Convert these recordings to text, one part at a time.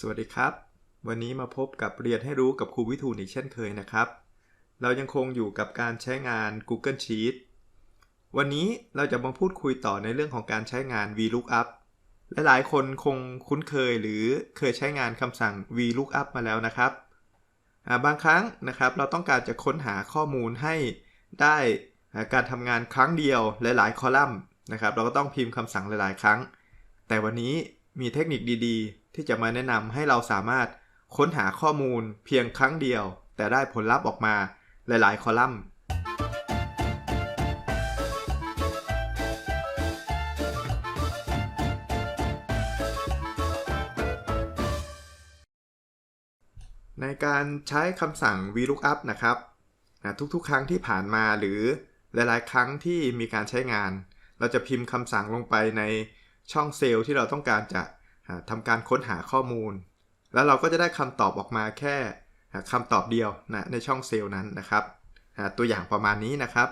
สวัสดีครับ วันนี้มาพบกับเรียนให้รู้กับครูวิทูลอีกเช่นเคยนะครับ เรายังคงอยู่กับการใช้งาน Google Sheets วันนี้เราจะมาพูดคุยต่อในเรื่องของการใช้งาน VLOOKUP และหลายคนคงคุ้นเคยหรือเคยใช้งานคำสั่ง VLOOKUP มาแล้วนะครับ บางครั้งนะครับเราต้องการจะค้นหาข้อมูลให้ได้การทำงานครั้งเดียวหลาย ๆ คอลัมน์นะครับ เราก็ต้องพิมพ์คำสั่งหลาย ๆ ครั้ง แต่วันนี้ มีเทคนิคดีๆ ที่จะมาแนะนำให้เราสามารถค้นหาข้อมูลเพียงครั้งเดียว แต่ได้ผลลัพธ์ออกมาหลายๆ คอลัมน์ ในการใช้คำสั่ง VLOOKUP นะครับนะทุกๆ ครั้งที่ผ่านมาหรือหลายๆ ครั้งที่มีการใช้งาน เราจะพิมพ์คำสั่งลงไปใน ช่องเซลล์ที่เราต้องการจะอ่าทำการค้นหาข้อมูล แล้วเราก็จะได้คำตอบออกมาแค่อ่าคำตอบเดียวนะในช่องเซลล์นั้นนะครับ ตัวอย่างประมาณนี้นะครับ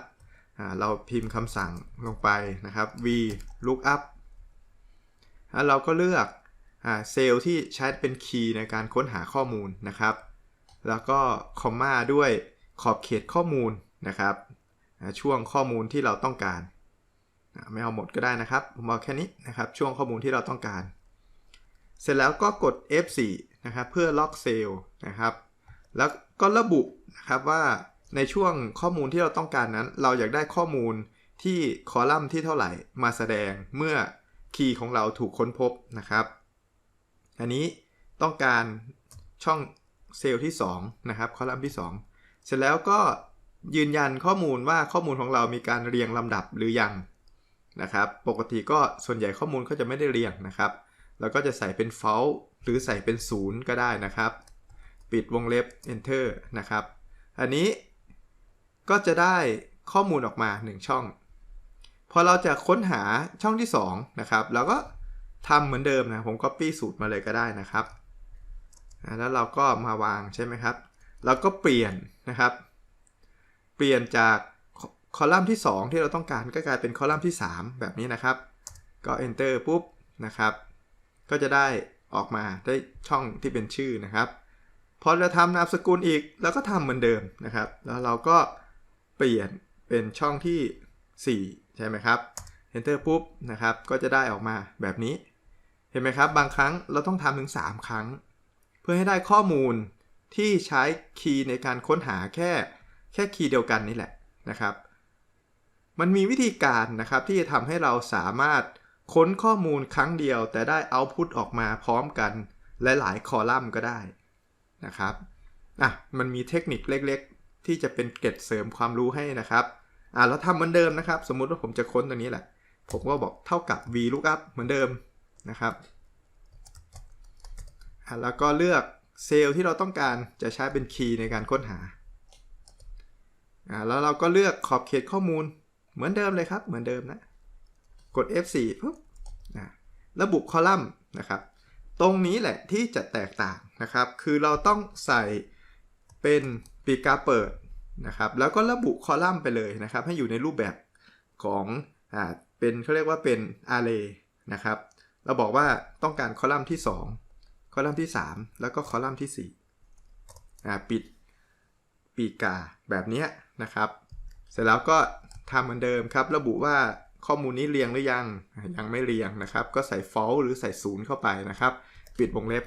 เราพิมพ์คำสั่งลงไปนะครับ VLOOKUP แล้วเราก็เลือกเซลล์ที่ใช้เป็นคีย์ในการค้นหาข้อมูลนะครับ แล้วก็คอมมาด้วยขอบเขตข้อมูลนะครับ ช่วงข้อมูลที่เราต้องการ ไม่เอาหมดก็ได้นะครับ ผมเอาแค่นี้นะครับ ช่วงข้อมูลที่เราต้องการ เสร็จแล้วก็กด F4 นะครับเพื่อล็อกเซลล์นะครับ แล้วก็ระบุนะครับว่าในช่วงข้อมูลที่เราต้องการนั้น เราอยากได้ข้อมูลที่คอลัมน์ที่เท่าไหร่มาแสดงเมื่อคีย์ของเราถูกค้นพบนะครับ อันนี้ต้องการช่องเซลล์ที่2นะครับคอลัมน์ที่ 2 เสร็จแล้วก็ยืนยันข้อมูลว่าข้อมูลของเรามีการเรียงลำดับหรือยัง นะครับ ปกติก็ส่วนใหญ่ข้อมูลก็จะไม่ได้เรียงนะครับ แล้วก็จะใส่เป็น false หรือใส่เป็นศูนย์ก็ได้นะครับ ปิดวงเล็บ enter นะครับ อันนี้ก็จะได้ข้อมูลออกมา 1 ช่อง พอเราจะค้นหาช่องที่ 2 นะครับเราก็ทำเหมือนเดิมนะผม copy สูตรมาเลยก็ได้นะครับแล้วเราก็มาวางใช่ไหมครับเราก็เปลี่ยนนะครับ เปลี่ยนจาก คอลัมน์ที่ 2 ที่เราต้องการก็กลายเป็นคอลัมน์ที่ 3 แบบนี้นะครับ ก็ enter ปุ๊บนะครับ ก็จะได้ออกมาได้ช่องที่เป็นชื่อนะครับพอเราทำนามสกุลอีกแล้วก็ทำเหมือนเดิมนะครับ แล้วเราก็เปลี่ยนเป็นช่องที่ 4 ใช่ไหมครับ enter ปุ๊บนะครับ ก็จะได้ออกมาแบบนี้ เห็นไหมครับ บางครั้งเราต้องทำถึง 3 ครั้ง เพื่อให้ได้ข้อมูลที่ใช้คีย์ในการค้นหาแค่แค่คีย์เดียวกันนี่แหละนะครับ มันมีวิธีการนะครับที่จะทำให้เราสามารถค้นข้อมูลครั้งเดียว แต่ได้เอาพุตออกมาพร้อมกันและหลายคอลัมน์ก็ได้นะครับอะมันมีเทคนิคเล็กๆ ที่จะเป็นเกร็ดเสริมความรู้ให้นะครับอะเราทำเหมือนเดิมนะครับ สมมุติว่าผมจะค้นตัวนี้แหละ ผมก็บอกเท่ากับ VLOOKUP เหมือนเดิมนะครับอะแล้วก็เลือกเซลล์ที่เราต้องการจะใช้เป็นคีย์ในการค้นหาอะแล้วเราก็เลือกขอบเขตข้อมูล เหมือนเดิมเลยครับ เหมือนเดิมนะ กด F4 ปุ๊บนะระบุคอลัมน์นะครับ ตรงนี้แหละที่จะแตกต่างนะครับ คือเราต้องใส่เป็นปีกาเปิดนะครับ แล้วก็ระบุคอลัมน์ไปเลยนะครับ ให้อยู่ในรูปแบบของอ่าเป็นเขาเรียกว่าเป็น array นะครับ เราบอกว่าต้องการคอลัมน์ที่ 2 คอลัมน์ที่ 3 แล้วก็คอลัมน์ที่4อ่าปิดปีกาแบบนี้นะครับ เสร็จแล้วก็ ทำเหมือนเดิมครับ ระบุว่าข้อมูลนี้เรียงหรือยัง ยังไม่เรียงนะครับ ก็ใส่ false หรือใส่ศูนย์เข้าไปนะครับ ปิดวงเล็บ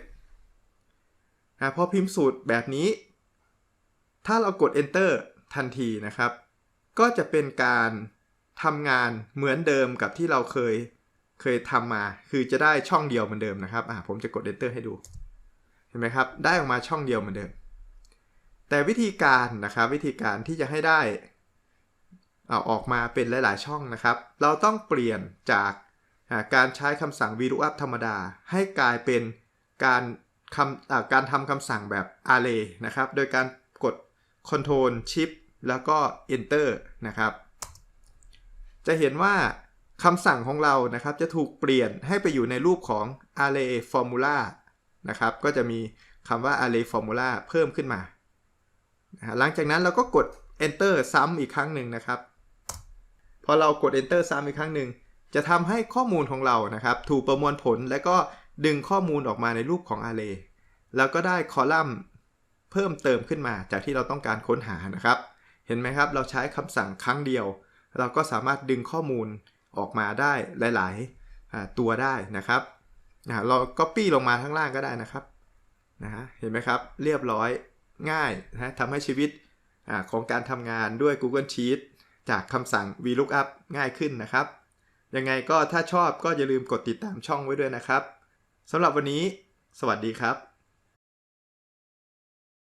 อพอพิมพ์สูตรแบบนี้ ถ้าเรากด enter ทันทีนะครับ ก็จะเป็นการทำงานเหมือนเดิมกับที่เราเคยเคยทำมา คือจะได้ช่องเดียวเหมือนเดิมนะครับอ่าผมจะกด enter ให้ดู เห็นไหมครับ ได้ออกมาช่องเดียวเหมือนเดิม แต่วิธีการนะครับ วิธีการที่จะให้ได้ เอาออกมาเป็นหลาย ๆ ช่องนะครับ เราต้องเปลี่ยนจากการใช้คำสั่ง VLOOKUP ธรรมดา ให้กลายเป็นการคำการทำคำสั่งแบบ array นะครับ โดยการกด Ctrl Shift แล้วก็ Enter นะครับ จะเห็นว่าคำสั่งของเรานะครับ จะถูกเปลี่ยนให้ไปอยู่ในรูปของ array formula นะครับ ก็จะมีคำว่า array formula เพิ่มขึ้นมา หลังจากนั้นเราก็กด enter ซ้ำอีกครั้งหนึ่งนะครับ พอเรากด enter ซ้ำอีกครั้งหนึ่งจะทำให้ข้อมูลของเรานะครับ ถูกประมวลผลและก็ดึงข้อมูลออกมาในรูปของ array แล้วก็ได้คอลัมน์เพิ่มเติมขึ้นมาจากที่เราต้องการค้นหานะครับ เห็นไหมครับ เราใช้คำสั่งครั้งเดียว เราก็สามารถดึงข้อมูลออกมาได้หลาย ๆ ตัวได้นะครับเรา Copy ลงมาข้างล่างก็ได้นะครับนะฮะเห็นไหมครับ เรียบร้อยง่ายนะทำให้ชีวิตอของการทำงานด้วย Google Sheets จากคำสั่ง VLOOKUP ง่ายขึ้นนะครับ ยังไงก็ถ้าชอบก็อย่าลืมกดติดตามช่องไว้ด้วยนะครับสำหรับวันนี้ สวัสดีครับ